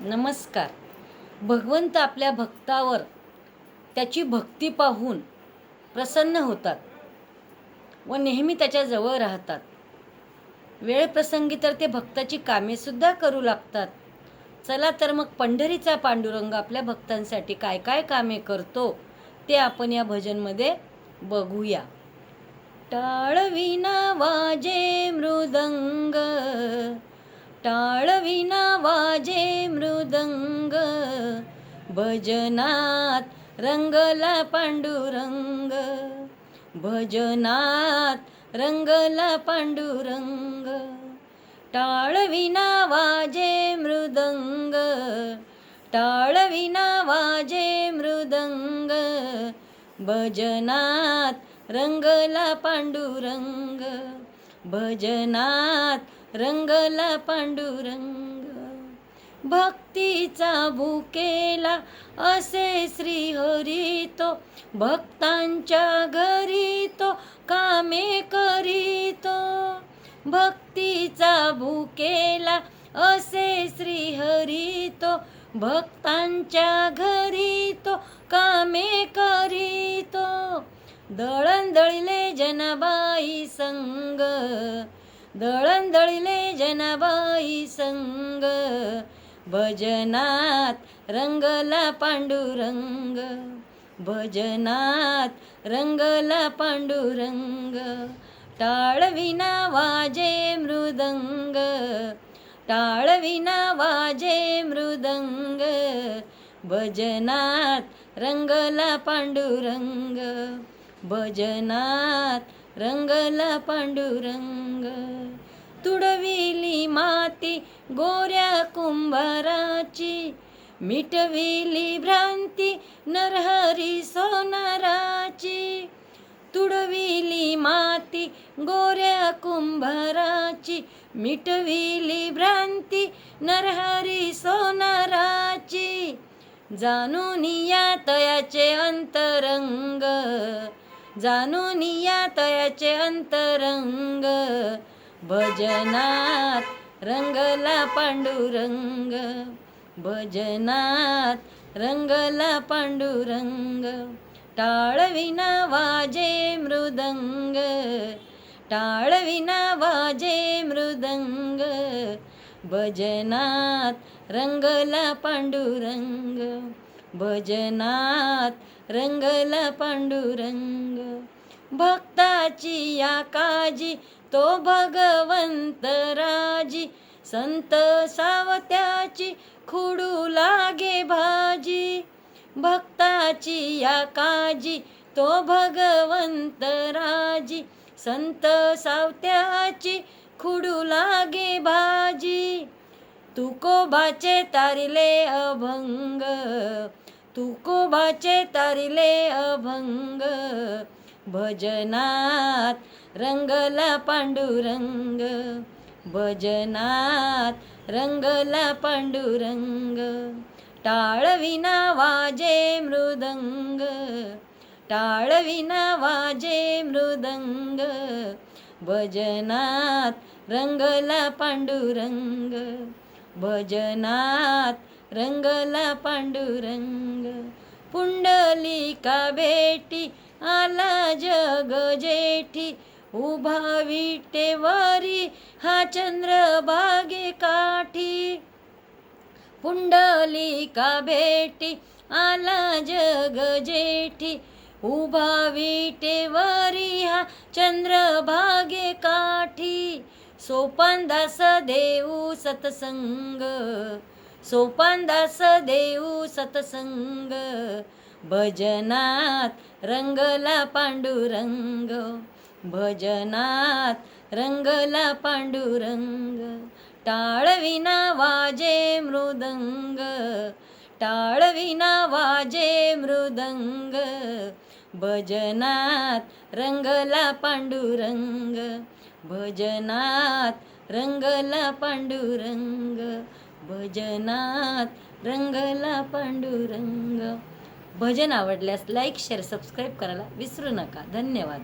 नमस्कार. भगवंत आपल्या भक्तावर त्याची भक्ती पाहून प्रसन्न होतात व नेहमी त्याच्याजवळ राहतात. वेळप्रसंगी तर ते भक्ताची कामेसुद्धा करू लागतात. चला तर मग पंढरीचा पांडुरंग आपल्या भक्तांसाठी काय काय कामे करतो ते आपण या भजनमध्ये बघूया. टाळविना वाजे मृदंग टाळविना वाजे मृदंग भजनात रंगला पांडुरंग भजनात रंगला पांडुरंग टाळविना वाजे मृदंग टाळविना वाजे मृदंग भजनात रंगला पांडुरंग भजनात रंगला पांडुरंग. भक्तीचा भुकेला असे श्रीहरी तो भक्तांच्या घरी तो कामे करीतो. भक्तीचा भुकेला असे श्रीहरी तो भक्तांच्या घरी तो कामे करीतो. दळण दळिले जनाबाई संग दळण दळिले जनाबाई संग भजनात रंगला पांडुरंग भजनात रंगला पांडुरंग टाळविना वाजे मृदंग टाळविना वाजे मृदंग भजनात रंगला पांडुरंग भजनात रंगला पांडुरंग. तुडविली माती गोऱ्या कुंभ कुंभाराची मिटविली भ्रांती नरहरी सोनाराची. तुडविली माती गोऱ्या कुंभाराची. मिटविली भ्रांती नरहरी सोनाराची. जाणून या तयाचे अंतरंग जाणून या तयाचे अंतरंग. भजनात रंगला पांडुरंग. भजनात रंगला पांडुरंग टाळविना वाजे मृदंग टाळविना वाजे मृदंग भजनात रंगला पांडुरंग भजनात रंगला पांडुरंग भक्ताची या काजी तो भगवंत राजी संत सावत्याची खुडू लागे भाजी भक्ताची या काजी तो भगवंत राजी संत सावत्याची खुडू लागे भाजी. तुकोबाचे तारिले अभंग तुकोबाचे तारिले अभंग भजनात रंगला पांडुरंग भजनात रंगला पांडुरंग टाळविना वाजे मृदंग टाळविना वाजे मृदंग भजनात रंगला पांडुरंग भजनात रंगला पांडुरंग पुंडलिका भेटी आला जग जेठी उभा विटेवारी हा चंद्र बागे काठी. पुंडलिका भेटी आला जग जेठी. उभा विटेवरी हा चंद्रभागे काठी. सोपानदास देऊ सतसंग सोपानदास देऊ सतसंग. भजनात रंगला पांडुरंग भजनात रंगला पांडुरंग टाळविना वाजे मृदंग टाळविना वाजे मृदंग भजनात रंगला पांडुरंग भजनात रंगला पांडुरंग भजनात रंगला पांडुरंग. भजन आवडल्यास लाईक शेअर सबस्क्राईब करायला विसरू नका. धन्यवाद.